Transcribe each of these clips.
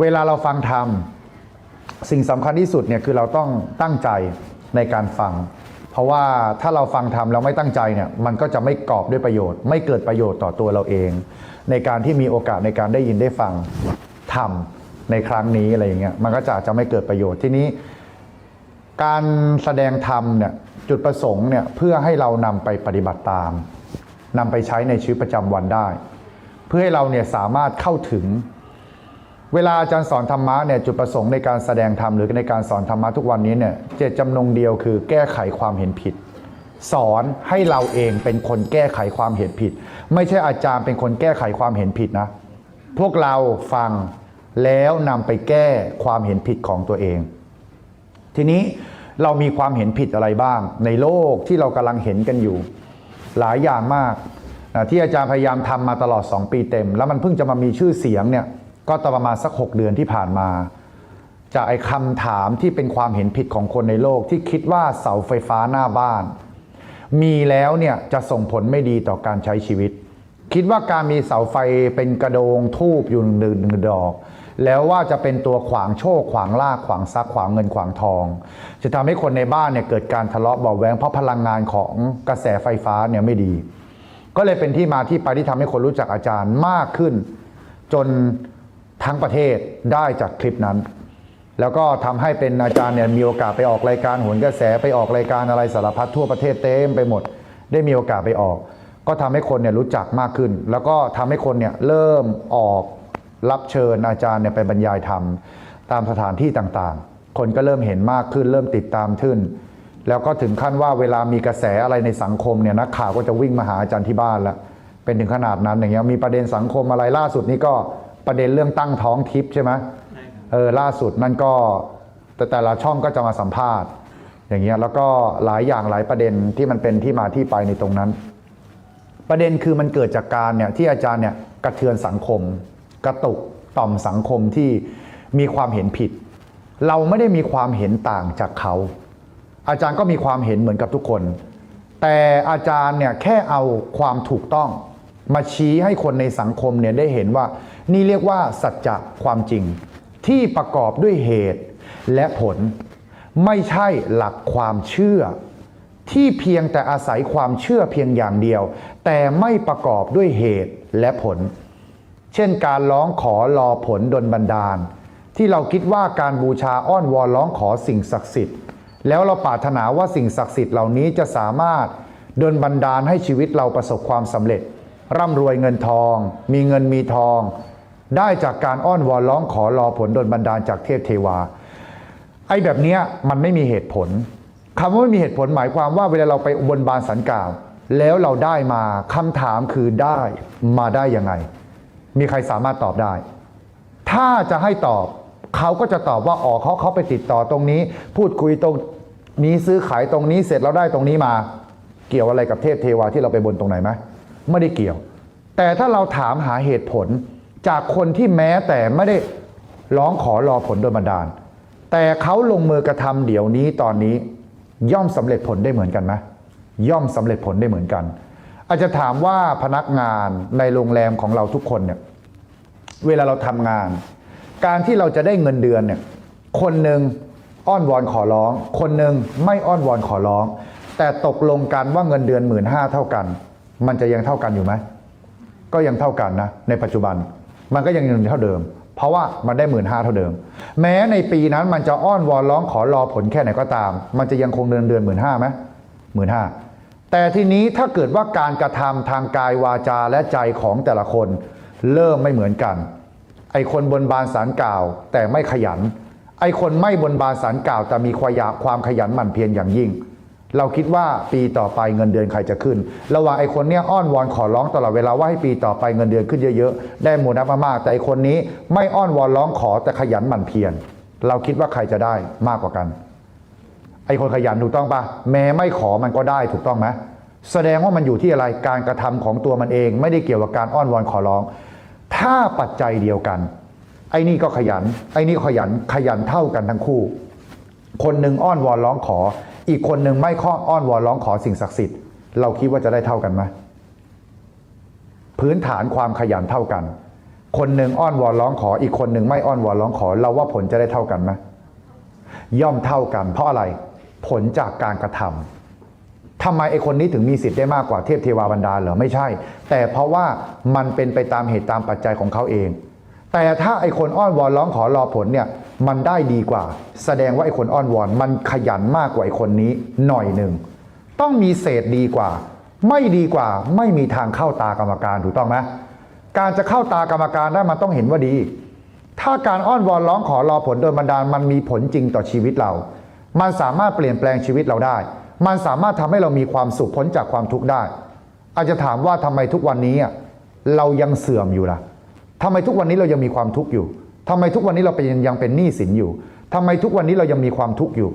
เวลาเราฟังธรรม สิ่งสำคัญที่สุดเนี่ยคือเราต้องตั้งใจในการฟัง เพราะว่าถ้าเราฟังธรรมแล้วไม่ตั้งใจเนี่ยมันก็จะไม่กอบด้วยประโยชน์ ไม่เกิดประโยชน์ต่อตัวเราเอง ในการที่มีโอกาสในการได้ยินได้ฟังธรรมในครั้งนี้อะไรอย่างเงี้ยมันก็จะจะไม่เกิดประโยชน์ที่นี้ การแสดงธรรมเนี่ยจุดประสงค์เนี่ยเพื่อให้เรานำไปปฏิบัติตามนำไปใช้ในชีวิตประจำวันได้ เพื่อให้เราเนี่ยสามารถเข้าถึง เวลาอาจารย์สอนธรรมะเนี่ยจุดประสงค์ในการแสดงธรรมหรือในการสอนธรรมะทุกวันนี้เนี่ยเจตจำนงเดียวคือแก้ไขความเห็นผิด สอนให้เราเองเป็นคนแก้ไขความเห็นผิด ไม่ใช่อาจารย์เป็นคนแก้ไขความเห็นผิดนะ พวกเราฟังแล้วนำไปแก้ความเห็นผิดของตัวเอง ทีนี้เรามีความเห็นผิดอะไรบ้าง ในโลกที่เรากำลังเห็นกันอยู่ หลายอย่างมากนะที่อาจารย์พยายามทำมาตลอด 2 ปีเต็ม แล้วมันเพิ่งจะมามีชื่อเสียงเนี่ย ก็ตอนประมาณสัก 6 เดือนที่ผ่านมาจากไอ้คำถามที่เป็นความเห็นผิดของคนในโลกที่คิดว่าเสาไฟฟ้าหน้าบ้าน มีแล้วเนี่ยจะส่งผลไม่ดีต่อการใช้ชีวิต คิดว่าการมีเสาไฟเป็นกระโดงทูบอยู่หนึ่งดอก แล้วว่าจะเป็นตัวขวางโชคขวางลากขวางซักขวางเงินขวางทอง จะทำให้คนในบ้านเนี่ยเกิดการทะเลาะเบาแวงเพราะพลังงานของกระแสไฟฟ้าเนี่ยไม่ดี ก็เลยเป็นที่มาที่ไปที่ทำให้คนรู้จักอาจารย์มากขึ้น จน ทั้งประเทศได้จากคลิปนั้น แล้วก็ทำให้เป็นอาจารย์เนี่ยมีโอกาสไปออกรายการโหนกระแสไปออกรายการอะไรสารพัดทั่วประเทศเต็มไปหมด ได้มีโอกาสไปออก ก็ทำให้คนเนี่ยรู้จักมากขึ้น แล้วก็ทำให้คนเนี่ยเริ่มออกรับเชิญอาจารย์เนี่ยไปบรรยายธรรมตามสถานที่ต่างๆ คนก็เริ่มเห็นมากขึ้น เริ่มติดตามขึ้น แล้วก็ถึงขั้นว่าเวลามีกระแสอะไรในสังคมเนี่ยนักข่าวก็จะวิ่งมาหาอาจารย์ที่บ้านล้วเป็นถึงขนาดนั้นอย่างเงี้ยมีประเด็นสังคมอะไรล่าสุดนี่ก็ ประเด็นเรื่องตั้งท้องทิพย์ใช่ไหมเออล่าสุดนั่นก็แต่แต่ละช่องก็จะมาสัมภาษณ์ อย่างเงี้ยแล้วก็หลายอย่างหลายประเด็นที่มันเป็นที่มาที่ไปในตรงนั้น ประเด็นคือมันเกิดจากการเนี่ยที่อาจารย์เนี่ยกระเทือนสังคม กระตุกต่อมสังคมที่มีความเห็นผิด เราไม่ได้มีความเห็นต่างจากเขา อาจารย์ก็มีความเห็นเหมือนกับทุกคน แต่อาจารย์เนี่ยแค่เอาความถูกต้อง มาชี้ให้คนในสังคมเนี่ยได้เห็นว่า นี่เรียกว่าสัจจะความจริง ที่ประกอบด้วยเหตุและผล ไม่ใช่หลักความเชื่อ ที่เพียงแต่อาศัยความเชื่อเพียงอย่างเดียว แต่ไม่ประกอบด้วยเหตุและผล เช่นการร้องขอรอผลดลบันดาล ที่เราคิดว่าการบูชาอ้อนวอนร้องขอสิ่งศักดิ์สิทธิ์ แล้วเราปรารถนาว่าสิ่งศักดิ์สิทธิ์เหล่านี้จะสามารถดลบันดาลให้ชีวิตเราประสบความสำเร็จ ร่ำรวยเงินทอง มีเงินมีทอง ได้จากการอ้อนวอนร้องขอรอผลโดลบันดาลจากเทพเทวา ไอ้แบบเนี้ยมันไม่มีเหตุผลคำว่าไม่มีเหตุผลหมายความว่าเวลาเราไปบนบานสันกล่าว แล้วเราได้มาคำถามคือได้มาได้ยังไง มีใครสามารถตอบได้ ถ้าจะให้ตอบเขาก็จะตอบว่าอ๋อเขาเขาไปติดต่อตรงนี้ พูดคุยตรงนี้ซื้อขายตรงนี้เสร็จแล้วได้ตรงนี้มา เกี่ยวอะไรกับเทพเทวาที่เราไปบนตรงไหนไหม ไม่ได้เกี่ยว แต่ถ้าเราถามหาเหตุผลจากคนที่แม้แต่ไม่ได้ร้องขอรอผลโดยบันดาล แต่เขาลงมือกระทำเดี๋ยวนี้ตอนนี้ย่อมสำเร็จผลได้เหมือนกันไหมย่อมสำเร็จผลได้เหมือนกัน อาจจะถามว่าพนักงานในโรงแรมของเราทุกคนเนี่ยเวลาเราทำงาน การที่เราจะได้เงินเดือนเนี่ยคนหนึ่งอ้อนวอนขอร้อง คนหนึ่งไม่อ้อนวอนขอร้อง แต่ตกลงกันว่าเงินเดือนหมื่นห้าเท่ากัน มันจะยังเท่ากันอยู่ไหมก็ยังเท่ากันนะในปัจจุบัน มันก็ยังเงินเท่าเดิม เพราะว่ามันได้หมื่นห้าเท่าเดิม แม้ในปีนั้นมันจะอ้อนวอนร้องขอรอผลแค่ไหนก็ตาม มันจะยังคงเดือนเดือนหมื่นห้าไหมหมื่นห้าแต่ทีนี้ถ้าเกิดว่าการกระทำทางกายวาจาและใจของแต่ละคน เริ่มไม่เหมือนกัน ไอคนบนบานสารกล่าว แต่ไม่ขยัน ไอคนไม่บนบานสารกล่าว แต่มีความยาความขยันหมั่นเพียรอย่างยิ่ง เราคิดว่าปีต่อไปเงินเดือนใครจะขึ้น ระหว่างไอ้คนเนี้ยอ้อนวอนขอร้องตลอดเวลาว่าให้ปีต่อไปเงินเดือนขึ้นเยอะๆ ได้โมนัสมากๆ แต่ไอคนนี้ไม่อ้อนวอนร้องขอแต่ขยันหมั่นเพียร เราคิดว่าใครจะได้มากกว่ากัน ไอ้คนขยันถูกต้องปะแม้ไม่ขอมันก็ได้ถูกต้องไหมแสดงว่ามันอยู่ที่อะไรการกระทำของตัวมันเอง ไม่ได้เกี่ยวกับการอ้อนวอนขอร้อง ถ้าปัจจัยเดียวกัน ไอ้นี่ก็ขยัน ไอ้นี่ขยันขยันเท่ากันทั้งคู่ คนหนึ่งอ้อนวอนร้องขอ อีกคนหนึ่งไม่ข้ออ้อนวอนร้องขอสิ่งศักดิ์สิทธิ์ เราคิดว่าจะได้เท่ากันไหมพื้นฐานความขยันเท่ากัน คนหนึ่งอ้อนวอนร้องขอ อีกคนหนึ่งไม่อ้อนวอนร้องขอ เราว่าผลจะได้เท่ากันไหมย่อมเท่ากัน เพราะอะไรผลจากการกระทำทำไมไอ้คนนี้ถึงมีสิทธิ์ได้มากกว่าเทพเทวาบรรดาเหรอไม่ใช่ แต่เพราะว่ามันเป็นไปตามเหตุตามปัจจัยของเขาเอง แต่ถ้าไอ้คนอ้อนวอนร้องขอรอผลเนี่ย มันได้ดีกว่า แสดงว่าไอ้คนอ้อนวอน มันขยันมากกว่าไอ้คนนี้หน่อยหนึ่ง ต้องมีเศษดีกว่า ไม่ดีกว่าไม่มีทางเข้าตากรรมการถูกต้องไหมการจะเข้าตากรรมการได้มันต้องเห็นว่าดี ถ้าการอ้อนวอนร้องขอรอผลโดยบันดาลมันมีผลจริงต่อชีวิตเรา มันสามารถเปลี่ยนแปลงชีวิตเราได้ มันสามารถทำให้เรามีความสุขพ้นจากความทุกข์ได้ อาจจะถามว่าทำไมทุกวันนี้เรายังเสื่อมอยู่ล่ะทำไมทุกวันนี้เรายังมีความทุกข์อยู่ ทำไมทุกวันนี้เราเป็นยังเป็นหนี้สินอยู่ทำไมทุกวันนี้เรายังมีความทุกข์อยู่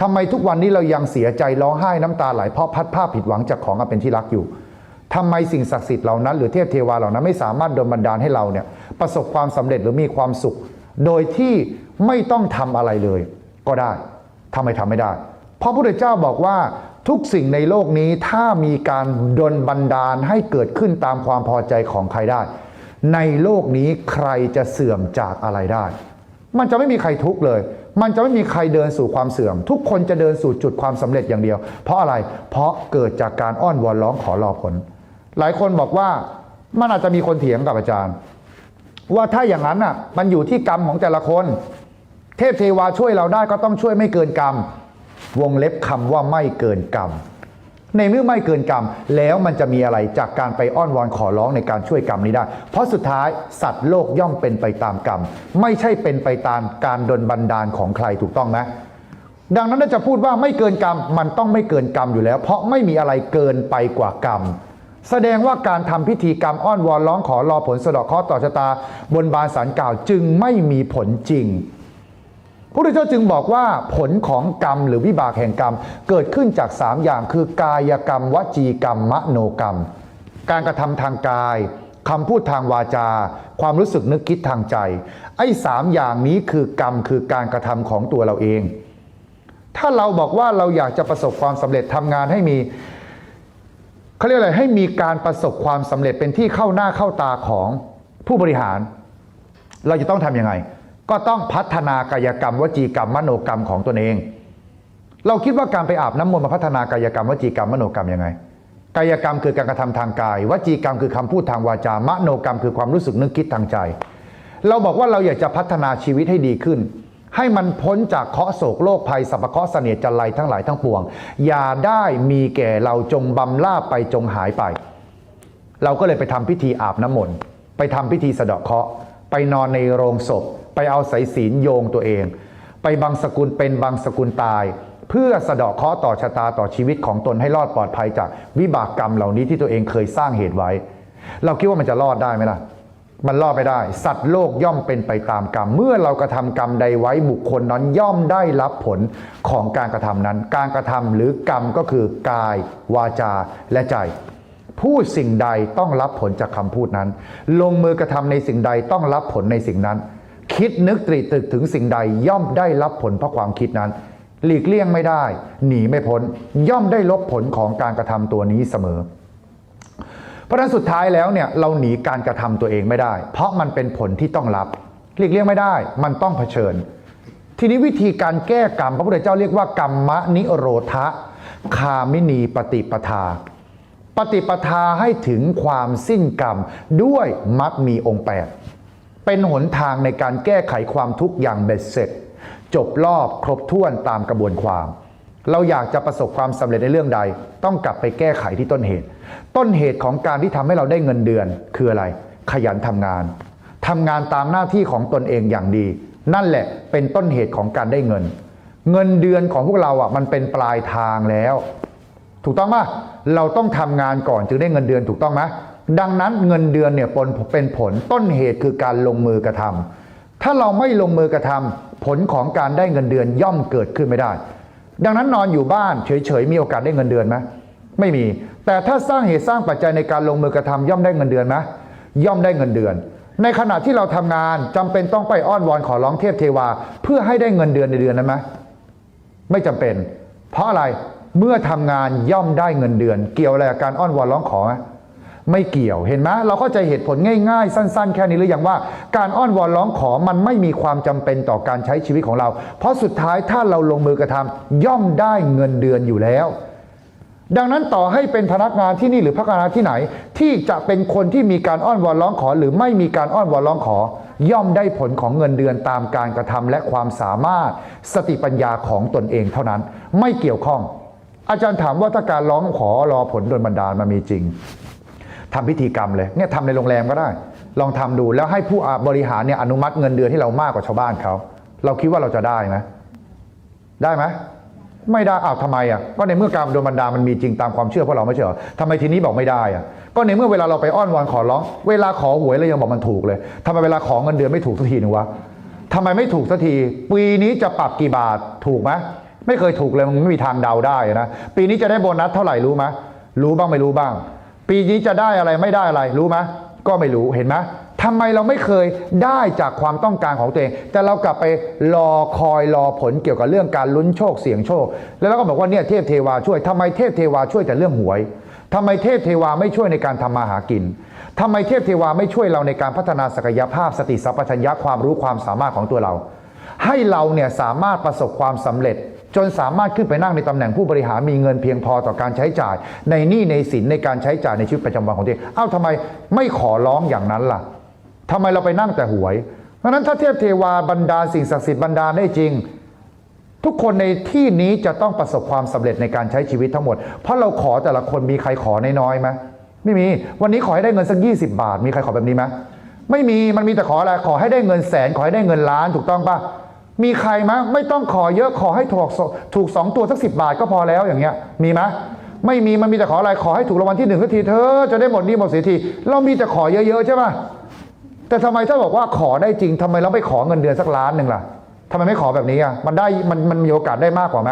ทำไมทุกวันนี้เรายังเสียใจร้องไห้น้ำตาไหลเพราะพัดภาพผิดหวังจากของอันเป็นที่รักอยู่ทำไมสิ่งศักดิ์สิทธิ์เหล่านั้น หรือเทพเทวาเหล่านั้นไม่สามารถดลบันดาลให้เราเนี่ยประสบความสำเร็จหรือมีความสุข โดยที่ไม่ต้องทำอะไรเลย ก็ได้ทำไมทำไม่ได้ เพราะพระพุทธเจ้าบอกว่าทุกสิ่งในโลกนี้ถ้ามีการดลบันดาลให้เกิดขึ้นตามความพอใจของใครได้ ในโลกนี้ใครจะเสื่อมจากอะไรได้ มันจะไม่มีใครทุกข์เลย มันจะไม่มีใครเดินสู่ความเสื่อม ทุกคนจะเดินสู่จุดความสำเร็จอย่างเดียว เพราะอะไร เพราะเกิดจากการอ้อนวอนร้องขอรอผล หลายคนบอกว่ามันอาจจะมีคนเถียงกับอาจารย์ ว่าถ้าอย่างนั้นอะ มันอยู่ที่กรรมของแต่ละคน เทพเทวาช่วยเราได้ก็ต้องช่วยไม่เกินกรรม วงเล็บคำว่าไม่เกินกรรม ในเมื่อไม่เกินกรรมแล้วมันจะมีอะไรจากการไปอ้อนวอนขอร้องในการช่วยกรรมนี้ได้ เพราะสุดท้ายสัตว์โลกย่อมเป็นไปตามกรรม ไม่ใช่เป็นไปตามการดลบันดาลของใครถูกต้องไหมดังนั้นถ้าจะพูดว่าไม่เกินกรรมมันต้องไม่เกินกรรมอยู่แล้ว เพราะไม่มีอะไรเกินไปกว่ากรรม แสดงว่าการทำพิธีกรรมอ้อนวอนร้องขอรอผลสะดาะเคราะห์ต่อชะตา บนบานสารกล่าวจึงไม่มีผลจริง พระพุทธเจ้าจึงบอกว่าผลของกรรมหรือวิบากแห่งกรรม เกิดขึ้นจาก 3 อย่างคือกายกรรม วจีกรรม มโนกรรม การกระทำทางกายคำพูดทางวาจา ความรู้สึกนึกคิดทางใจ ไอ้สามอย่างนี้คือกรรมคือการกระทำของตัวเราเอง ถ้าเราบอกว่าเราอยากจะประสบความสำเร็จทำงานให้มีเขาเรียกอะไรให้มีการประสบความสำเร็จเป็นที่เข้าหน้าเข้าตาของผู้บริหาร เราจะต้องทำยังไง ก็ต้องพัฒนากายกรรม วจีกรรม มโนกรรมของตนเอง เราคิดว่าการไปอาบน้ำมนต์มาพัฒนากายกรรม วจีกรรม มโนกรรมยังไง กายกรรมคือการกระทำทางกาย วจีกรรมคือคำพูดทางวาจามโนกรรมคือความรู้สึกนึกคิดทางใจ เราบอกว่าเราอยากจะพัฒนาชีวิตให้ดีขึ้น ให้มันพ้นจากเคาะโศกโรคภัยสัพพเคราะห์เสนียจันไรทั้งหลายทั้งปวง อย่าได้มีแก่เราจงบำลาบไปจงหายไป เราก็เลยไปทำพิธีอาบน้ำมนต์ไปทำพิธีสะเดาะเคาะไปนอนในโรงศพ ไปเอาสายศีลโยงตัวเอง ไปบางสกุลเป็นบางสกุลตาย เพื่อสะเดาะเคราะต่อชะตาต่อชีวิตของตนให้รอดปลอดภัยจากวิบากกรรมเหล่านี้ที่ตัวเองเคยสร้างเหตุไว้ เราคิดว่ามันจะรอดได้ไหมล่ะมันรอดไม่ได้ สัตว์โลกย่อมเป็นไปตามกรรม เมื่อเรากระทำกรรมใดไว้บุคคลนั้นย่อมได้รับผลของการกระทำนั้น การกระทำหรือกรรมก็คือกาย วาจาและใจ พูดสิ่งใดต้องรับผลจากคำพูดนั้น ลงมือกระทำในสิ่งใดต้องรับผลในสิ่งนั้น คิดนึกตรีตรึกถึงสิ่งใดย่อมได้รับผลเพราะความคิดนั้น หลีกเลี่ยงไม่ได้ หนีไม่พ้น ย่อมได้ลบผลของการกระทำตัวนี้เสมอ เพราะฉะนั้นสุดท้ายแล้วเนี่ยเราหนีการกระทำตัวเองไม่ได้ เพราะมันเป็นผลที่ต้องรับ หลีกเลี่ยงไม่ได้ มันต้องเผชิญ ทีนี้วิธีการแก้กรรมพระพุทธเจ้าเรียกว่ากรรมนิโรธะคามินีปฏิปทาปฏิปทาให้ถึงความสิ้นกรรมด้วยมักมีองค์แปด เป็นหนทางในการแก้ไขความทุกข์อย่างเบ็ดเสร็จ จบรอบครบถ้วนตามกระบวนความ เราอยากจะประสบความสำเร็จในเรื่องใด ต้องกลับไปแก้ไขที่ต้นเหตุ ต้นเหตุของการที่ทำให้เราได้เงินเดือนคืออะไร ขยันทำงานทำงานตามหน้าที่ของตนเองอย่างดี นั่นแหละเป็นต้นเหตุของการได้เงิน เงินเดือนของพวกเราอะมันเป็นปลายทางแล้ว ถูกต้องไหมเราต้องทำงานก่อนจึงได้เงินเดือนถูกต้องไหม ดังนั้นเงินเดือนเนี่ยเป็นผลต้นเหตุคือการลงมือกระทำถ้าเราไม่ลงมือกระทำผลของการได้เงินเดือนย่อมเกิดขึ้นไม่ได้ ดังนั้นนอนอยู่บ้านเฉยๆมีโอกาสได้เงินเดือนไหมไม่มี แต่ถ้าสร้างเหตุสร้างปัจจัยในการลงมือกระทำย่อมได้เงินเดือนไหมย่อมได้เงินเดือน ในขณะที่เราทำงานจำเป็นต้องไปอ้อนวอนขอร้องเทพเทวา เพื่อให้ได้เงินเดือนในเดือนนั้นไหมไม่จำเป็น เพราะอะไรเมื่อทำงานย่อมได้เงินเดือน เกี่ยวอะไรกับการอ้อนวอนร้องขอไหม ไม่เกี่ยวเห็นไหมเราเข้าใจเหตุผลง่าย ๆ สั้น ๆ แค่นี้หรือยังว่า การอ้อนวอนร้องขอมันไม่มีความจำเป็นต่อการใช้ชีวิตของเรา เพราะสุดท้ายถ้าเราลงมือกระทำย่อมได้เงินเดือนอยู่แล้ว ดังนั้นต่อให้เป็นพนักงานที่นี่หรือพนักงานที่ไหน ที่จะเป็นคนที่มีการอ้อนวอนร้องขอ หรือไม่มีการอ้อนวอนร้องขอย่อมได้ผลของเงินเดือนตามการกระทำและความสามารถสติปัญญาของตนเองเท่านั้น ไม่เกี่ยวข้อง อาจารย์ถามว่าถ้าการร้องขอรอผลโดนบันดาลมันมีจริง ทำพิธีกรรมเลยเนี่ยทำในโรงแรมก็ได้ ลองทำดูแล้วให้ผู้บริหารเนี่ยอนุมัติเงินเดือนที่เรามากกว่าชาวบ้านเขาเราคิดว่าเราจะได้ไหมได้ไหมไม่ได้อ้าวทำไมอะก็ในเมื่อการโดนบันดาลมันมีจริงตามความเชื่อพวกเราไม่ใช่เหรอทำไมทีนี้บอกไม่ได้อะก็ในเมื่อเวลาเราไปอ้อนวอนขอร้อง เวลาขอหวยเรายังบอกมันถูกเลยทำไมเวลาขอเงินเดือนไม่ถูกสักทีหนึงวะทำไมไม่ถูกสักที ปีนี้จะปรับกี่บาทถูกไหมไม่เคยถูกเลยมันไม่มีทางเดาได้นะปีนี้จะได้โบนัสเท่าไหร่รู้ไหมรู้บ้างไม่รู้บ้าง ปีนี้จะได้อะไรไม่ได้อะไรรู้ไหมก็ไม่รู้เห็นไหมทำไมเราไม่เคยได้จากความต้องการของตัวเอง แต่เรากลับไปรอคอยรอผลเกี่ยวกับเรื่องการลุ้นโชคเสี่ยงโชค แล้วเราก็บอกว่าเนี่ยเทพเทวาช่วยทำไมเทพเทวาช่วยแต่เรื่องหวยทำไมเทพเทวาไม่ช่วยในการทำมาหากินทำไมเทพเทวาไม่ช่วยเราในการพัฒนาศักยภาพสติสัพพัญญะความรู้ความสามารถของตัวเรา ให้เราเนี่ยสามารถประสบความสำเร็จ จนสามารถขึ้นไปนั่งในตำแหน่งผู้บริหารมีเงินเพียงพอต่อการใช้จ่าย ในหนี้ในสินในการใช้จ่ายในชีวิตประจำวันของตัวเองเอ้าทำไมไม่ขอร้องอย่างนั้นล่ะทำไมเราไปนั่งแต่หวย เพราะนั้นถ้าเทพเทวาบรรดาสิ่งศักดิ์สิทธิ์บรรดาได้จริง ทุกคนในที่นี้จะต้องประสบความสำเร็จในการใช้ชีวิตทั้งหมด เพราะเราขอแต่ละคนมีใครขอน้อยๆไหมไม่มี วันนี้ขอให้ได้เงินสัก 20 บาท มีใครขอแบบนี้ไหมไม่มีมันมีแต่ขออะไรขอให้ได้เงินแสนขอให้ได้เงินล้านถูกต้องปะ มีใครไหมไม่ต้องขอเยอะขอให้ถูกถูกสองตัวสักสิบาทก็พอแล้วอย่างเงี้ย มีไหมไม่มีมันมีแต่ขออะไรขอให้ถูกรางวัลที่หนึ่งสักทีเธอจะได้หมดนี้หมดสินที เรามีแต่ขอเยอะๆใช่ปะแต่ทำไมถ้าบอกว่าขอได้จริงทำไมเราไม่ขอเงินเดือนสักล้านหนึ่งล่ะทำไมไม่ขอแบบนี้อะมันได้มันมันมีโอกาสได้มากกว่าไหม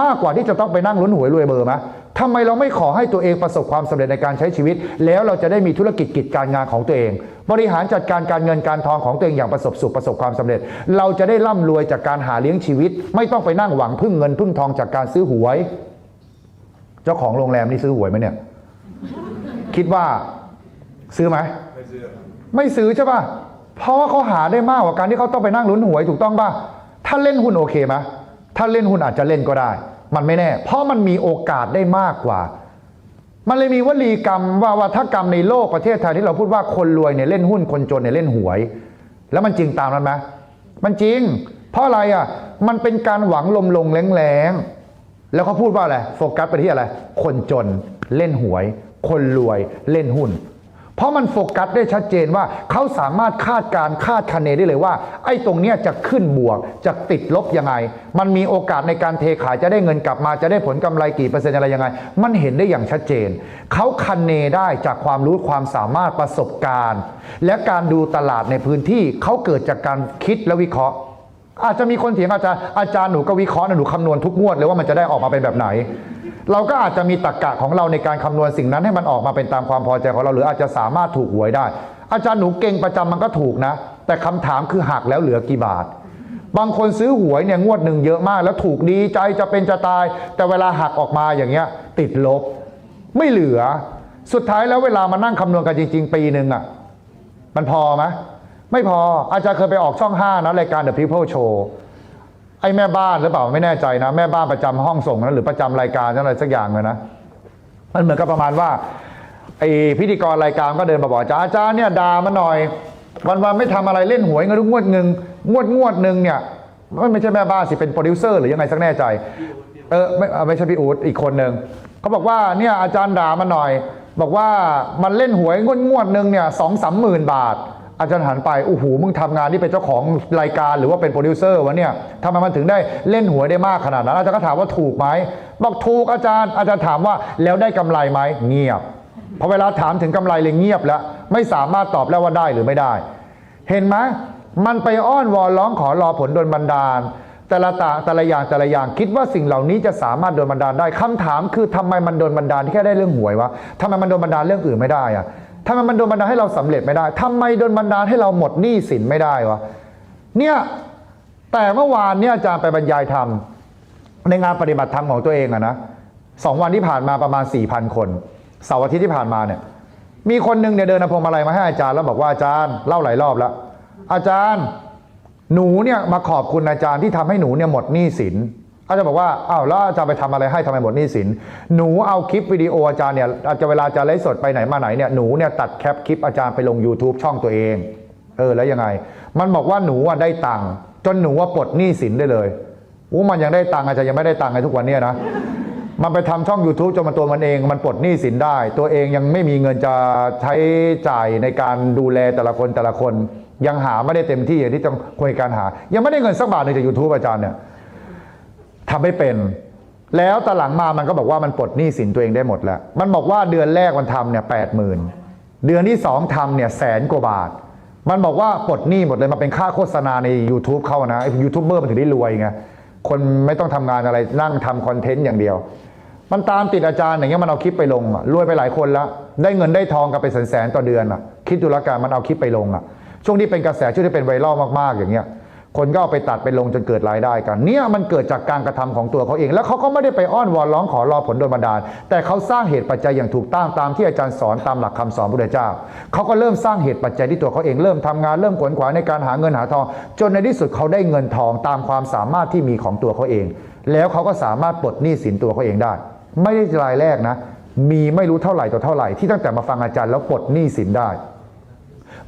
มากกว่าที่จะต้องไปนั่งลุ้นหวยรวยเบอร์ไหมทำไมเราไม่ขอให้ตัวเองประสบความสำเร็จในการใช้ชีวิต แล้วเราจะได้มีธุรกิจกิจการงานของตัวเอง บริหารจัดการการเงินการทองของตัวเองอย่างประสบสุขประสบความสำเร็จ เราจะได้ร่ำรวยจากการหาเลี้ยงชีวิต ไม่ต้องไปนั่งหวังพึ่งเงินพึ่งทองจากการซื้อหวย เจ้าของโรงแรมนี่ซื้อหวยไหมเนี่ย คิดว่าซื้อไหมไม่ซื้อครับไม่ซื้อใช่ป่ะเพราะว่าเขาหาได้มากกว่าการที่เขาต้องไปนั่งลุ้นหวยถูกต้องป่ะถ้าเล่นหุ้นโอเคไหม ถ้าเล่นหุ้นอาจจะเล่นก็ได้ มันไม่แน่ เพราะมันมีโอกาสได้มากกว่า มันเลยมีวลีกรรมว่าวัฒกรรมในโลกประเทศไทยที่เราพูดว่าคนรวยเนี่ยเล่นหุ้นคนจนเนี่ยเล่นหวย แล้วมันจริงตามนั้นไหมมันจริง เพราะอะไรอะมันเป็นการหวังลมลงแรงๆแล้วเขาพูดว่าอะไรโฟกัสไปที่อะไร คนจนเล่นหวย คนรวยเล่นหุ้น เพราะมันโฟกัสได้ชัดเจนว่าเขาสามารถคาดการคาดคะเนได้เลยว่า ไอ้ตรงเนี้ยจะขึ้นบวก จะติดลบยังไง มันมีโอกาสในการเทขายจะได้เงินกลับมาจะได้ผลกำไรกี่เปอร์เซ็นต์อะไรยังไง มันเห็นได้อย่างชัดเจน เขาคันเนได้จากความรู้ความสามารถประสบการณ์ และการดูตลาดในพื้นที่เขาเกิดจากการคิดและวิเคราะห์อาจจะมีคนเถียงอาจารย์อาจารย์หนูก็วิเคราะห์นะหนูคำนวณทุกงวดเลยว่ามันจะได้ออกมาเป็นแบบไหน เราก็อาจจะมีตรรกกะของเราในการคำนวณสิ่งนั้นให้มันออกมาเป็นตามความพอใจของเรา หรืออาจจะสามารถถูกหวยได้ อาจารย์หนูเก่งประจำมันก็ถูกนะ แต่คำถามคือหักแล้วเหลือกี่บาท บางคนซื้อหวยเนี่ยงวดหนึ่งเยอะมาก แล้วถูกดีใจจะเป็นจะตาย แต่เวลาหักออกมาอย่างเงี้ย ติดลบ ไม่เหลือ สุดท้ายแล้วเวลามานั่งคำนวณกันจริง ๆ ปีหนึ่งอะมันพอไหมไม่พออาจารย์เคยไปออกช่อง 5นะรายการ The People Show ไอ้แม่บ้านหรือเปล่าไม่แน่ใจนะ แม่บ้านประจำห้องส่งนะหรือประจำรายการอะไรสักอย่างเลยนะมันเหมือนกับประมาณว่าไอ้พิธีกรรายการก็เดินมาบอกอาจารย์อาจารย์เนี่ยด่ามาหน่อย วันวันไม่ทำอะไรเล่นหวยเงินงวดหนึ่งงวดงวดหนึ่งเนี่ยมันไม่ใช่แม่บ้านสิเป็นโปรดิวเซอร์หรือยังไงสักแน่ใจ เออไม่ไม่ใช่พี่อู๊ดอีกคนหนึ่งเขาบอกว่าเนี่ยอาจารย์ด่ามาหน่อย บอกว่ามันเล่นหวยงวดงวดหนึ่งเนี่ยสองสามหมื่นบาท อาจารย์หันไปโอ้โหมึงทำงานที่เป็นเจ้าของรายการหรือว่าเป็นโปรดิวเซอร์วะเนี่ยทำไมมันถึงได้เล่นหวยได้มากขนาดนั้น อาจารย์ก็ถามว่าถูกไหมบอกถูกอาจารย์ อาจารย์ถามว่าแล้วได้กำไรไหมเงียบพอเวลาถามถึงกำไรเลยเงียบแล้ว ไม่สามารถตอบแล้วว่าได้หรือไม่ได้ เห็นไหมมันไปอ้อนวอนร้องขอรอผลโดนบันดาล แต่ละตาแต่ละอย่างแต่ละอย่างคิดว่าสิ่งเหล่านี้จะสามารถโดนบันดาลได้คำถามคือทำไมมันโดนบันดาลที่แค่ได้เรื่องหวยวะทำไมมันโดนบันดาลเรื่องอื่นไม่ได้อะ ทำไมมันโดนบันดาลให้เราสำเร็จไม่ได้ทำไมโดนบันดาลให้เราหมดหนี้สินไม่ได้วะ เนี่ยแต่เมื่อวานเนี่ยอาจารย์ไปบรรยายธรรมในงานปฏิบัติธรรมของตัวเองอะนะสองวันที่ผ่านมาประมาณ4,000คนเสาร์อาทิตย์ที่ผ่านมาเนี่ย มีคนหนึ่งเนี่ยเดินเอพวงมาลัยมาให้อาจารย์แล้วบอกว่าอาจารย์เล่าหลายรอบแล้ว อาจารย์หนูเนี่ยมาขอบคุณอาจารย์ที่ทำให้หนูเนี่ยหมดหนี้สิน อาจารย์บอกว่าอ้าวแล้วอาจารย์ไปทำอะไรให้ทำไมหมดหนี้สิน หนูเอาคลิปวิดีโออาจารย์เนี่ยอาจจะเวลาอาจารย์ไลฟ์สดไปไหนมาไหนเนี่ยหนูเนี่ยตัดแคปคลิปอาจารย์ไปลง YouTube ช่องตัวเอง เออแล้วยังไง มันบอกว่าหนูอะได้ตังค์จนหนูว่าปลดหนี้สินได้เลยอู้มันยังได้ตังค์อาจารย์ยังไม่ได้ตังค์ในทุกวันเนี้นะมันไปทำช่อง YouTube จนมันตัวมันเอง มันปลดหนี้สินได้ ตัวเองยังไม่มีเงินจะใช้จ่ายในการดูแลแต่ละคนแต่ละคน ยังหาไม่ได้เต็มที่อย่างที่ต้องควรการหา ยังไม่ได้เงินสักบาทหนึ่งจาก YouTube อาจารย์เนี่ย ทำไม่เป็น แล้วตอนหลังมามันก็บอกว่ามันปลดหนี้สินตัวเองได้หมดแล้ว มันบอกว่าเดือนแรกมันทำเนี่ยแปดหมื่นเดือนที่สองทำเนี่ยแสนกว่าบาท มันบอกว่าปลดหนี้หมดเลยมาเป็นค่าโฆษณาใน YouTube เข้านะยูทูบเบอร์มันถึงได้รวยไงคนไม่ต้องทำงานอะไรนั่งทำคอนเทนต์อย่างเดียว มันตามติดอาจารย์อย่างเงี้ยมันเอาคลิปไปลงอะรวยไปหลายคนล้วได้เงินได้ทองกันไปแสนๆต่อเดือนอะคิดดูละกันมันเอาคลิปไปลงอะช่วงที่เป็นกระแสช่วงที่เป็นไวรัลมากๆอย่างเงี้ย คนก็เอาไปตัดไปลงจนเกิดรายได้กัน เนี่ยมันเกิดจากการกระทำของตัวเขาเอง แล้วเขาก็ไม่ได้ไปอ้อนวอนร้องขอรอผลโดนบันดาล แต่เขาสร้างเหตุปัจจัยอย่างถูกต้องตามที่อาจารย์สอนตามหลักคำสอนพระพุทธเจ้า เขาก็เริ่มสร้างเหตุปัจจัยที่ตัวเขาเองเริ่มทำงานเริ่มขวนขวายในการหาเงินหาทอง จนในที่สุดเขาได้เงินทองตามความสามารถที่มีของตัวเขาเอง แล้วเขาก็สามารถปลดหนี้สินตัวเขาเองได้ ไม่ได้รายแรกนะ มีไม่รู้เท่าไหร่ต่อเท่าไหร่ที่ตั้งแต่มาฟังอาจารย์แล้วปลดหนี้สินได้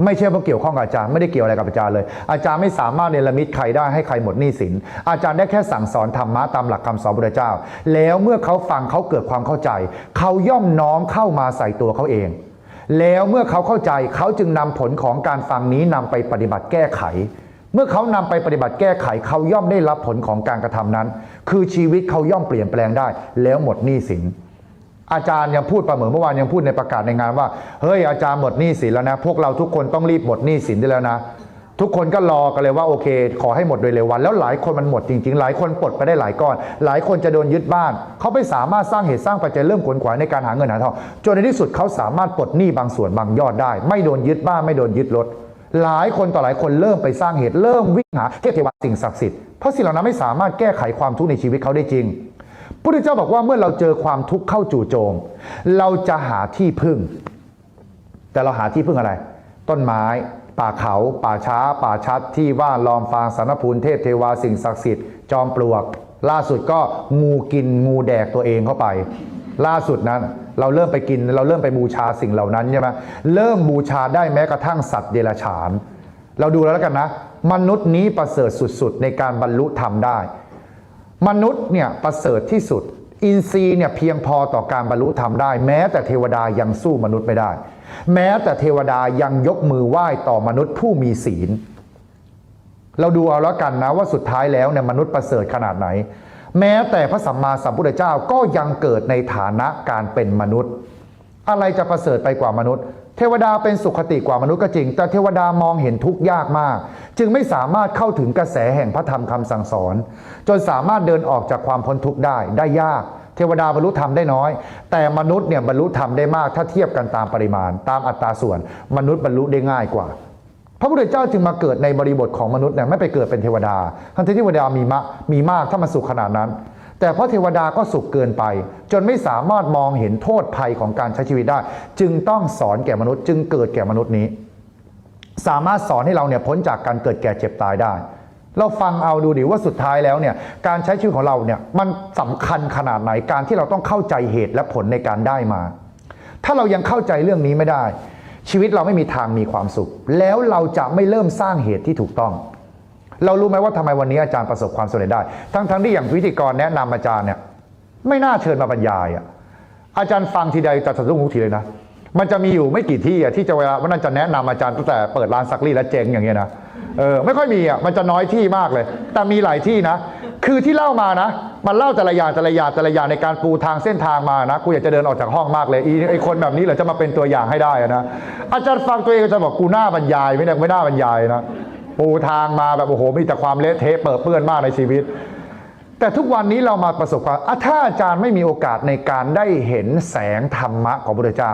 ไม่ใช่ว่าเกี่ยวข้องกับอาจารย์ไม่ได้เกี่ยวอะไรกับอาจารย์เลย อาจารย์ไม่สามารถเนรมิตใครได้ให้ใครหมดหนี้สิน อาจารย์ได้แค่สั่งสอนธรรมะตามหลักคำสอนพระเจ้า แล้วเมื่อเขาฟังเขาเกิดความเข้าใจ เขาย่อมน้อมเข้ามาใส่ตัวเขาเอง แล้วเมื่อเขาเข้าใจเขาจึงนำผลของการฟังนี้นำไปปฏิบัติแก้ไขเมื่อเขานำไปปฏิบัติแก้ไขเขาย่อมได้รับผลของการกระทำนั้น คือชีวิตเขาย่อมเปลี่ยนแปลงได้ แล้วหมดหนี้สิน อาจารย์ยังพูดประเหมือนเมื่อวานยังพูดในประกาศในงานว่าเฮ้ยอาจารย์หมดหนี้สินแล้วนะ พวกเราทุกคนต้องรีบหมดหนี้สินได้แล้วนะ ทุกคนก็รอกันเลยว่าโอเค ขอให้หมดโดยเร็ววัน แล้วหลายคนมันหมดจริง ๆ หลายคนปลดไปได้หลายก้อน หลายคนจะโดนยึดบ้าน เขาไม่สามารถสร้างเหตุสร้างปัจจัยเริ่มขวนขวายในการหาเงินหาทองจนในที่สุดเขาสามารถปลดหนี้บางส่วนบางยอดได้ ไม่โดนยึดบ้านไม่โดนยึดรถหลายคนต่อหลายคนเริ่มไปสร้างเหตุเริ่มวิ่งหาเทพเทวาสิ่งศักดิ์สิทธิ์เพราะสิ่งเหล่านั้นไม่สามารถแก้ไขความทุกข์ในชีวิตเขาได้จริง พุทธเจ้าบอกว่าเมื่อเราเจอความทุกข์เข้าจู่โจม เราจะหาที่พึ่ง แต่เราหาที่พึ่งอะไร ต้นไม้ ป่าเขา ป่าช้า ป่าชัด ที่ว่าลอมฟางสารพูนเทพเทวาสิ่งศักดิ์สิทธิ์จอมปลวก ล่าสุดก็งูกินงูแดกตัวเองเข้าไป ล่าสุดนั้นเราเริ่มไปกินเราเริ่มไปบูชาสิ่งเหล่านั้นใช่ไหมเริ่มบูชาได้แม้กระทั่งสัตว์เดรัจฉาน เราดูแล้วกันนะ มนุษย์นี้ประเสริฐสุด ๆ ในการบรรลุธรรมได้ มนุษย์เนี่ยประเสริฐที่สุด อินทรีย์เนี่ยเพียงพอต่อการบรรลุธรรมได้ แม้แต่เทวดายังสู้มนุษย์ไม่ได้ แม้แต่เทวดายังยกมือไหว้ต่อมนุษย์ผู้มีศีล เราดูเอาแล้วกันนะว่าสุดท้ายแล้วเนี่ยมนุษย์ประเสริฐขนาดไหน แม้แต่พระสัมมาสัมพุทธเจ้าก็ยังเกิดในฐานะการเป็นมนุษย์ อะไรจะประเสริฐไปกว่ามนุษย์ เทวดาเป็นสุขติกว่ามนุษย์ก็จริง แต่เทวดามองเห็นทุกข์ยากมาก จึงไม่สามารถเข้าถึงกระแสแห่งพระธรรมคำสั่งสอน จนสามารถเดินออกจากความพ้นทุกข์ได้ได้ยาก เทวดาบรรลุธรรมได้น้อย แต่มนุษย์เนี่ยบรรลุธรรมได้มากถ้าเทียบกันตามปริมาณ ตามอัตราส่วน มนุษย์บรรลุได้ง่ายกว่า พระพุทธเจ้าจึงมาเกิดในบริบทของมนุษย์เนี่ยไม่ไปเกิดเป็นเทวดาทั้งที่เทวดามีมะมีมากถ้ามันสุขขนาดนั้น แต่เพราะเทวดาก็สุขเกินไป จนไม่สามารถมองเห็นโทษภัยของการใช้ชีวิตได้ จึงต้องสอนแก่มนุษย์ จึงเกิดแก่มนุษย์นี้ สามารถสอนให้เราเนี่ยพ้นจากการเกิดแก่เจ็บตายได้ เราฟังเอาดูดิว่าสุดท้ายแล้วเนี่ยการใช้ชีวิตของเราเนี่ยมันสำคัญขนาดไหนการที่เราต้องเข้าใจเหตุและผลในการได้มา ถ้าเรายังเข้าใจเรื่องนี้ไม่ได้ ชีวิตเราไม่มีทางมีความสุข แล้วเราจะไม่เริ่มสร้างเหตุที่ถูกต้อง เรารู้ไหมว่าทำไมวันนี้อาจารย์ประสบความสำเร็จได้ ทั้งๆที่อย่างพิธีกรแนะนำอาจารย์เนี่ยไม่น่าเชิญมาบรรยายอะอาจารย์ฟังทีใดจะสะดุ้งทุกทีเลยนะ มันจะมีอยู่ไม่กี่ที่อะที่จะเวลาวันนั้นจะแนะนำอาจารย์ตั้งแต่เปิดร้านซักรีแล้วเจ๊งอย่างเงี้ยนะเออไม่ค่อยมีอะมันจะน้อยที่มากเลย แต่มีหลายที่นะ คือที่เล่ามานะ มันเล่าแต่ละอย่างแต่ละอย่างแต่ละอย่างในการปูทางเส้นทางมานะกูอยากจะเดินออกจากห้องมากเลยอีไอคนแบบนี้เหรอจะมาเป็นตัวอย่างให้ได้นะอาจารย์ฟังตัวเองก็จะบอกกูหน้าบรรยายไม่ได้ไม่น่าบรรยายนะ ปูทางมาแบบโอ้โหมีแต่ความเละเทะเปิดเปื้อนมากในชีวิต แต่ทุกวันนี้เรามาประสบความถ้าอาจารย์ไม่มีโอกาสในการได้เห็นแสงธรรมะของพระพุทธเจ้า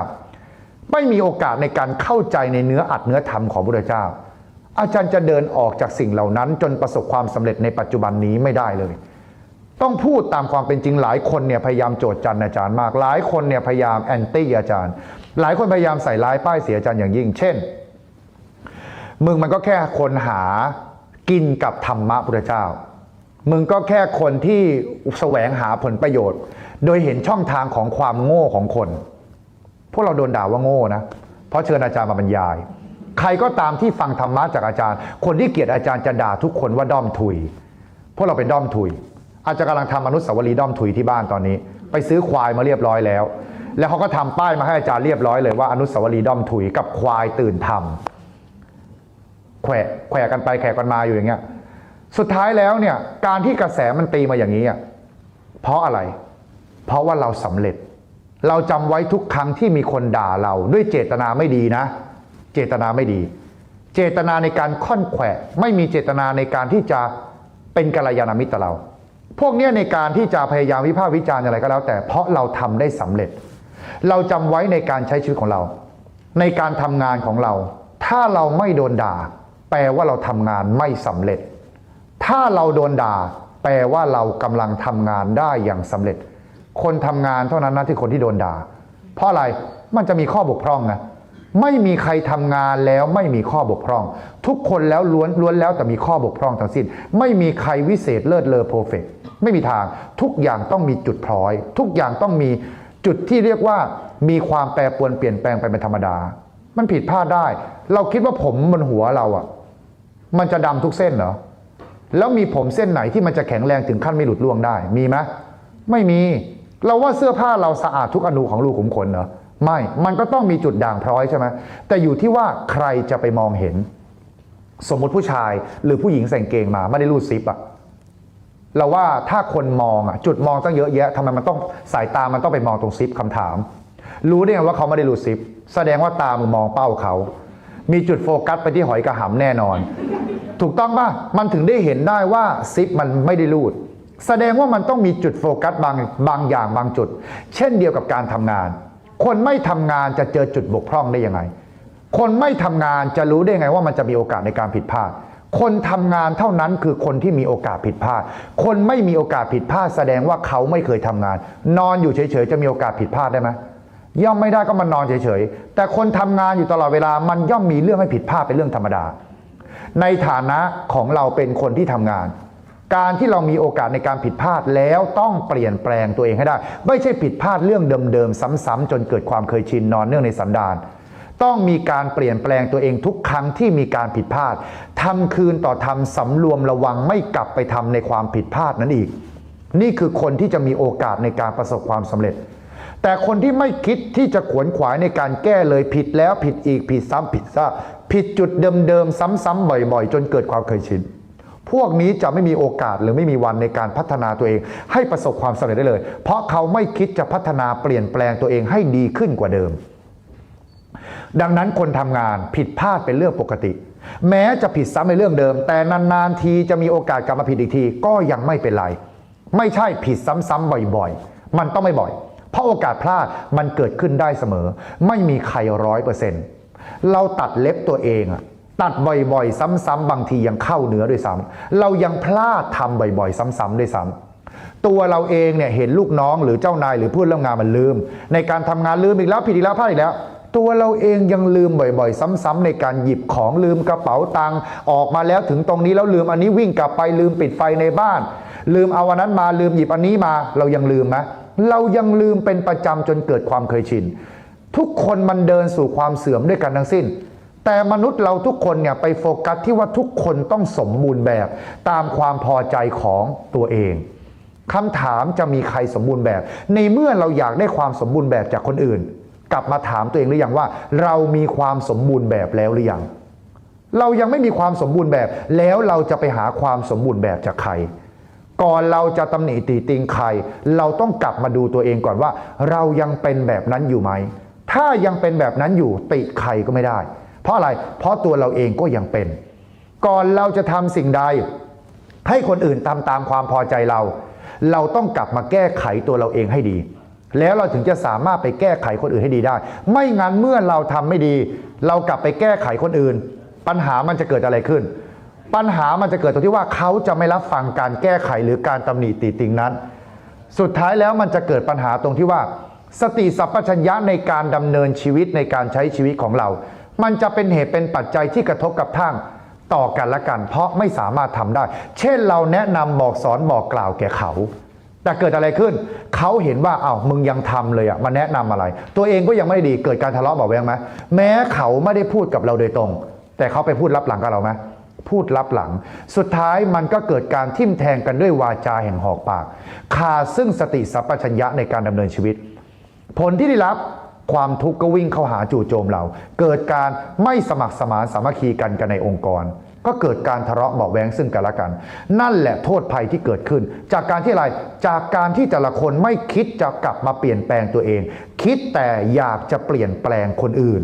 ไม่มีโอกาสในการเข้าใจในเนื้ออัดเนื้อธรรมของพระพุทธเจ้า อาจารย์จะเดินออกจากสิ่งเหล่านั้น จนประสบความสำเร็จในปัจจุบันนี้ไม่ได้เลย ต้องพูดตามความเป็นจริงหลายคนเนี่ยพยายามโจทย์จันทร์อาจารย์มาก หลายคนเนี่ยพยายามแอนตี้อาจารย์ หลายคนพยายามใส่ร้ายป้ายเสียอาจารย์อย่างยิ่ง เช่น มึงมันก็แค่คนหากินกับธรรมะพุทธเจ้า มึงก็แค่คนที่แสวงหาผลประโยชน์ โดยเห็นช่องทางของความโง่ของคน พวกเราโดนด่าว่าโง่นะ เพราะเชิญอาจารย์มาบรรยาย ใครก็ตามที่ฟังธรรมะจากอาจารย์ คนที่เกลียดอาจารย์จะด่าทุกคนว่าด้อมทุย พวกเราเป็นด้อมทุย อาจารย์กำลังทำอนุสาวรีย์ด้อมทุยที่บ้านตอนนี้ ไปซื้อควายมาเรียบร้อยแล้ว แล้วเขาก็ทำป้ายมาให้อาจารย์เรียบร้อยเลยว่าอนุสาวรีย์ด้อมทุยกับควายตื่นธรรม แขวะแขวะกันไปแขวะกันมาอยู่อย่างเงี้ยสุดท้ายแล้วเนี่ยการที่กระแสมันตีมาอย่างนี้อะเพราะอะไร เพราะว่าเราสำเร็จ เราจำไว้ทุกครั้งที่มีคนด่าเราด้วยเจตนาไม่ดีนะ เจตนาไม่ดี เจตนาในการค่อนแขวะไม่มีเจตนาในการที่จะเป็นกัลยาณมิตรเรา พวกเนี้ยในการที่จะพยายามวิพากษ์วิจารณ์อะไรก็แล้ว แต่เพราะเราทำได้สำเร็จ เราจำไว้ในการใช้ชีวิตของเรา ในการทำงานของเรา ถ้าเราไม่โดนด่า แปลว่าเราทำงานไม่สำเร็จ ถ้าเราโดนด่า แปลว่าเรากำลังทำงานได้อย่างสำเร็จ คนทำงานเท่านั้นนะที่คนที่โดนด่า เพราะอะไรมันจะมีข้อบกพร่องนะไม่มีใครทำงานแล้วไม่มีข้อบกพร่อง ทุกคนแล้วล้วนล้วนแล้วแต่มีข้อบกพร่องทั้งสิ้น ไม่มีใครวิเศษเลิศเลอเพอร์เฟกไม่มีทาง ทุกอย่างต้องมีจุดพลอย ทุกอย่างต้องมีจุดที่เรียกว่า มีความแปรปรวนเปลี่ยนแปลงไปเป็นธรรมดา มันผิดพลาดได้ เราคิดว่าผมบนหัวเราอะ มันจะดำทุกเส้นเหรอ แล้วมีผมเส้นไหนที่มันจะแข็งแรงถึงขั้นไม่หลุดล่วงได้ มีไหมไม่มี เราว่าเสื้อผ้าเราสะอาดทุกอนูของรูขุมขนเหรอ ไม่ มันก็ต้องมีจุดด่างพร้อยใช่ไหมแต่อยู่ที่ว่าใครจะไปมองเห็น สมมติผู้ชายหรือผู้หญิงใส่เกงมาไม่ได้รูดซิปอะเราว่าถ้าคนมองอะจุดมองตั้งเยอะแยะทำไมมันต้องสายตามันต้องไปมองตรงซิปคำถาม รู้ได้ไงว่าเขาไม่ได้รูดซิป แสดงว่าตามึงมองเป้าเขา มีจุดโฟกัสไปที่หอยกระหำแน่นอน ถูกต้องป่ะ มันถึงได้เห็นได้ว่าซิปมันไม่ได้รูด แสดงว่ามันต้องมีจุดโฟกัสบางบางอย่างบางจุด เช่นเดียวกับการทำงาน คนไม่ทำงานจะเจอจุดบกพร่องได้ยังไง คนไม่ทำงานจะรู้ได้ไงว่ามันจะมีโอกาสในการผิดพลาด คนทำงานเท่านั้นคือคนที่มีโอกาสผิดพลาด คนไม่มีโอกาสผิดพลาด แสดงว่าเขาไม่เคยทำงาน นอนอยู่เฉยๆจะมีโอกาสผิดพลาดได้ไหม ย่อมไม่ได้ก็มันนอนเฉยๆ แต่คนทำงานอยู่ตลอดเวลามันย่อมมีเรื่องให้ผิดพลาดเป็นเรื่องธรรมดา ในฐานะของเราเป็นคนที่ทำงาน การที่เรามีโอกาสในการผิดพลาดแล้วต้องเปลี่ยนแปลงตัวเองให้ได้ ไม่ใช่ผิดพลาดเรื่องเดิมๆซ้ำๆจนเกิดความเคยชินนอนเนื่องในสันดานต้องมีการเปลี่ยนแปลงตัวเองทุกครั้งที่มีการผิดพลาดทำคืนต่อทำสำรวมระวังไม่กลับไปทำในความผิดพลาดนั้นอีก นี่คือคนที่จะมีโอกาสในการประสบความสำเร็จ แต่คนที่ไม่คิดที่จะขวนขวายในการแก้เลยผิดแล้วผิดอีกผิดซ้ำผิดซากผิดจุดเดิมๆซ้ำๆบ่อยๆ จนเกิดความเคยชินพวกนี้จะไม่มีโอกาสหรือไม่มีวันในการพัฒนาตัวเอง ให้ประสบความสำเร็จได้เลย เพราะเขาไม่คิดจะพัฒนาเปลี่ยนแปลงตัวเองให้ดีขึ้นกว่าเดิม ดังนั้นคนทำงานผิดพลาดเป็นเรื่องปกติ แม้จะผิดซ้ำในเรื่องเดิม แต่นานๆทีจะมีโอกาสกลับมาผิดอีกทีก็ยังไม่เป็นไร ไม่ใช่ผิดซ้ำๆบ่อยๆ มันต้องไม่บ่อย เพราะโอกาสพลาดมันเกิดขึ้นได้เสมอ ไม่มีใครร้อยเปอร์เซ็นต์เราตัดเล็บตัวเองอะตัดบ่อยๆ ซ้ำๆบางทียังเข้าเนื้อด้วยซ้ำเรายังพลาดทำบ่อยๆ ซ้ำๆด้วยซ้ำตัวเราเองเนี่ยเห็นลูกน้องหรือเจ้านายหรือเพื่อนร่วมงานมันลืม ในการทำงานลืมอีกแล้วผิดอีกแล้วพลาดอีกแล้ว ตัวเราเองยังลืมบ่อยๆ ซ้ำๆในการหยิบของลืมกระเป๋าตังค์ออกมาแล้วถึงตรงนี้แล้วลืมอันนี้วิ่งกลับไปลืมปิดไฟในบ้าน ลืมเอาวันนั้นมาลืมหยิบอันนี้มาเรายังลืมไหม เรายังลืมเป็นประจำจนเกิดความเคยชิน ทุกคนมันเดินสู่ความเสื่อมด้วยกันทั้งสิ้น แต่มนุษย์เราทุกคนเนี่ยไปโฟกัสที่ว่าทุกคนต้องสมบูรณ์แบบ ตามความพอใจของตัวเองคำถามจะมีใครสมบูรณ์แบบ ในเมื่อเราอยากได้ความสมบูรณ์แบบจากคนอื่น กลับมาถามตัวเองหรือยังว่า เรามีความสมบูรณ์แบบแล้วหรือยังเรายังไม่มีความสมบูรณ์แบบ แล้วเราจะไปหาความสมบูรณ์แบบจากใคร ก่อนเราจะตำหนิตีติงใคร เราต้องกลับมาดูตัวเองก่อนว่า เรายังเป็นแบบนั้นอยู่ไหม ถ้ายังเป็นแบบนั้นอยู่ติใครก็ไม่ได้ เพราะอะไร เพราะตัวเราเองก็ยังเป็น ก่อนเราจะทำสิ่งใด ให้คนอื่นตาตามความพอใจเรา เราต้องกลับมาแก้ไขตัวเราเองให้ดี แล้วเราถึงจะสามารถไปแก้ไขคนอื่นให้ดีได้ ไม่งั้นเมื่อเราทำไม่ดี เรากลับไปแก้ไขคนอื่น ปัญหามันจะเกิดอะไรขึ้น ปัญหามันจะเกิดตรงที่ว่าเขาจะไม่รับฟังการแก้ไขหรือการตำหนิติติงนั้น สุดท้ายแล้วมันจะเกิดปัญหาตรงที่ว่า สติสัพพัญญะในการดำเนินชีวิตในการใช้ชีวิตของเรา มันจะเป็นเหตุเป็นปัจจัยที่กระทบกับทั่งต่อกันและกัน เพราะไม่สามารถทำได้ เช่นเราแนะนำบอกสอนบอกกล่าวแก่เขา แต่เกิดอะไรขึ้น เขาเห็นว่าอ้าวมึงยังทำเลยอะมาแนะนำอะไร ตัวเองก็ยังไม่ดีเกิดการทะเลาะเบาะแวงไหมแม้เขาไม่ได้พูดกับเราโดยตรง แต่เขาไปพูดรับหลังกับเราไหม พูดรับหลัง สุดท้ายมันก็เกิดการทิ่มแทงกันด้วยวาจาแห่งหอกปาก ขาดซึ่งสติสัพพัญญะในการดำเนินชีวิต ผลที่ได้รับความทุกข์ก็วิ่งเข้าหาจู่โจมเรา เกิดการไม่สมัครสมานสามัคคีกันกันในองค์กร ก็เกิดการทะเลาะเบาแวงซึ่งกันและกัน นั่นแหละโทษภัยที่เกิดขึ้น จากการที่อะไรจากการที่แต่ละคนไม่คิดจะกลับมาเปลี่ยนแปลงตัวเอง คิดแต่อยากจะเปลี่ยนแปลงคนอื่น